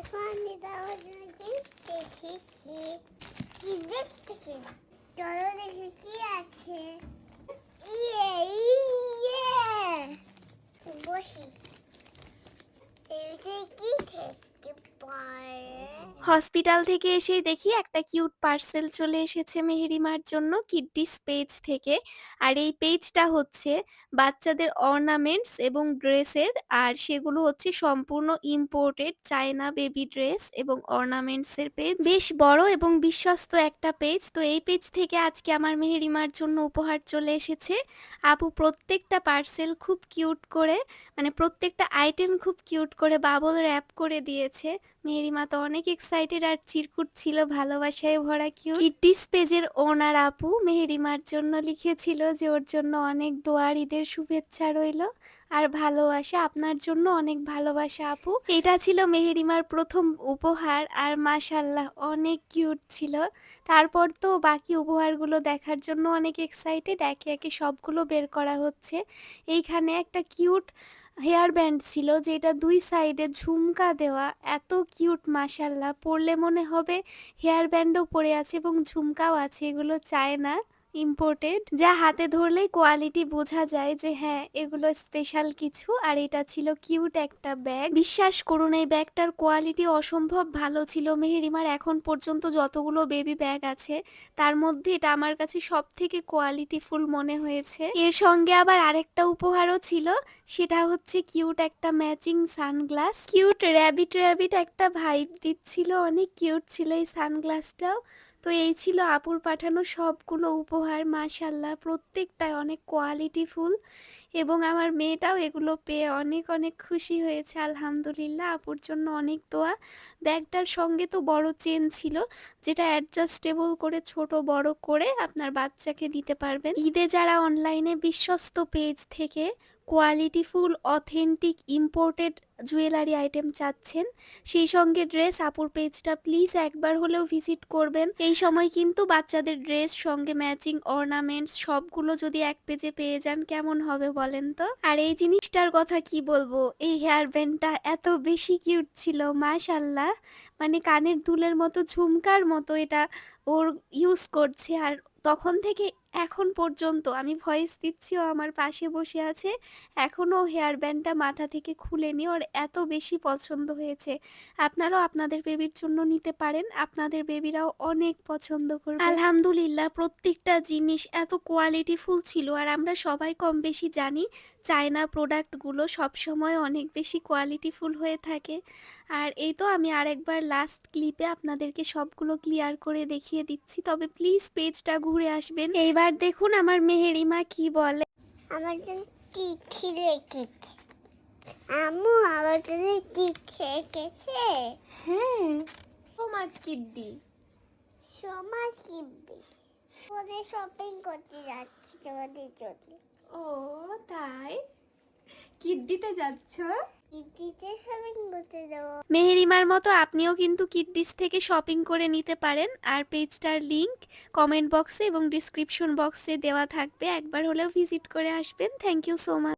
এখন আমি বাবাকে দেখেছি কি দেখতেছি চলো দেখি কি আছে ইয়ে ইয়ে বসি এতে কি খেতে পারে হসপিটাল থেকে এসে দেখি একটা কিউট পার্সেল চলে এসেছে মেহেরিমার জন্য কিডডিস পেজ থেকে। আর এই পেজটা হচ্ছে বাচ্চাদের অর্নামেন্টস এবং ড্রেসের, আর সেগুলো হচ্ছে সম্পূর্ণ ইম্পোর্টেড চায়না বেবি ড্রেস এবং অর্নামেন্টসের পেজ। বেশ বড় এবং বিশ্বস্ত একটা পেজ। তো এই পেজ থেকে আজকে আমার মেহেরিমার জন্য উপহার চলে এসেছে। আপু প্রত্যেকটা পার্সেল খুব কিউট করে মানে প্রত্যেকটা আইটেম খুব কিউট করে বাবল র্যাপ করে দিয়েছে। মেহেরিমা তো অনেক এক্সাইটেড আর চিরকুট ছিল, ভালোবাসায় ভরা কিউ কিডিস পেজের ওনার আপু মেহেরিমার জন্য লিখেছিল যে ওর জন্য অনেক দোয়ার ঈদের শুভেচ্ছা রইল। আর ভালোবাসা আপনার জন্য অনেক ভালোবাসা, আপু। এটা ছিল মেহেরিমার প্রথম উপহার আর মাশাল্লাহ অনেক কিউট ছিল। তারপর তো বাকি উপহারগুলো দেখার জন্য অনেক এক্সাইটেড একে একে সবগুলো বের করা হচ্ছে। এইখানে একটা কিউট হেয়ার ব্যান্ড ছিল যেটা দুই সাইডে ঝুমকা দেওয়া। এত কিউট মাশাল্লাহ পরলে মনে হবে হেয়ার ব্যান্ডও পরে আছে এবং ঝুমকাও আছে, এগুলো চায় না। ইম্পোর্টেড যা হাতে ধরলেই কোয়ালিটি বোঝা যায় যে হ্যাঁ এগুলো স্পেশাল কিছু আর এটা ছিল কিউট একটা ব্যাগ বিশ্বাস করুন, এই ব্যাগটার কোয়ালিটি অসম্ভব ভালো ছিল। মেহেরিমার এখন পর্যন্ত যতগুলো বেবি ব্যাগ আছে, তার মধ্যে এটা আমার কাছে সব থেকে কোয়ালিটিফুল মনে হয়েছে। এর সঙ্গে আবার আরেকটা উপহারও ছিল, সেটা হচ্ছে কিউট একটা matching sunglass cute rabbit rabbit একটা ভাইব দিচ্ছিল, অনেক কিউট ছিল এই সানগ্লাসটাও তো এই ছিল আপুর পাঠানো সবগুলো উপহার মাশাল্লাহ প্রত্যেকটাই অনেক কোয়ালিটিফুল এবং আমার মেয়েটাও এগুলো পেয়ে অনেক অনেক খুশি হয়েছে। আলহামদুলিল্লাহ, আপুর জন্য অনেক দোয়া। ব্যাগটার সঙ্গে তো বড় চেন ছিল, যেটা অ্যাডজাস্টেবল করে ছোট, বড় করে আপনার বাচ্চাকে দিতে পারবেন। ঈদে যারা অনলাইনে বিশ্বস্ত পেজ থেকে qualityful authentic imported jewellery item চাচ্ছেন। সেই সঙ্গে ড্রেস আপুর পেজটা প্লিজ একবার হলেও ভিজিট করবেন। এই সময় কিন্তু বাচ্চাদের ড্রেস, সঙ্গে ম্যাচিং, অর্নামেন্টস সবগুলো যদি এক পেজে পেয়ে যান কেমন হবে বলেন তো? আর এই জিনিসটার কথা কি বলব? এই হেয়ার ব্যান্ডটা এত বেশি কিউট ছিল মাশাল্লাহ মানে কানের দুলের মতো, ঝুমকার মতো এটা ওর ইউজ করছে। আর তখন থেকে এখন পর্যন্ত আমি ভয়েস দিচ্ছি, ও আমার পাশে বসে আছে। এখনও হেয়ার ব্যান্ডটা মাথা থেকে খুলেনি, ওর এত বেশি পছন্দ হয়েছে। আপনারাও আপনাদের বেবির জন্য নিতে পারেন। আপনাদের বেবিরাও অনেক পছন্দ করবে। আলহামদুলিল্লাহ, প্রত্যেকটা জিনিস এত কোয়ালিটিফুল ছিল আর আমরা সবাই কম বেশি জানি, চায়না প্রোডাক্টগুলো সবসময় অনেক বেশি কোয়ালিটিফুল হয়ে থাকে। আর এই তো আমি আরেকবার লাস্ট ক্লিপে আপনাদেরকে সবগুলো ক্লিয়ার করে দেখিয়ে দিচ্ছি। তবে প্লিজ পেজটা ঘুরে আসবেন। এইবার দেখুন আমার মেহেরিমা কি বলে। আমার চিঠি আম্মু আমার হ্যাঁ ও কিড্ডি সোমা শিববি ওদের শপিং করতে যাচ্ছি তোমাদের জন্য। ও তাই? কিড্ডিতে যাচ্ছ? দিদিতে শপিং করতে মেহেরিমার মতো আপনিও কিন্তু কিডডিস থেকে শপিং করে নিতে পারেন। আর পেজটার লিংক কমেন্ট বক্সে এবং ডিসক্রিপশন বক্সে দেওয়া থাকবে। একবার হলেও ভিজিট করে আসবেন। Thank you so much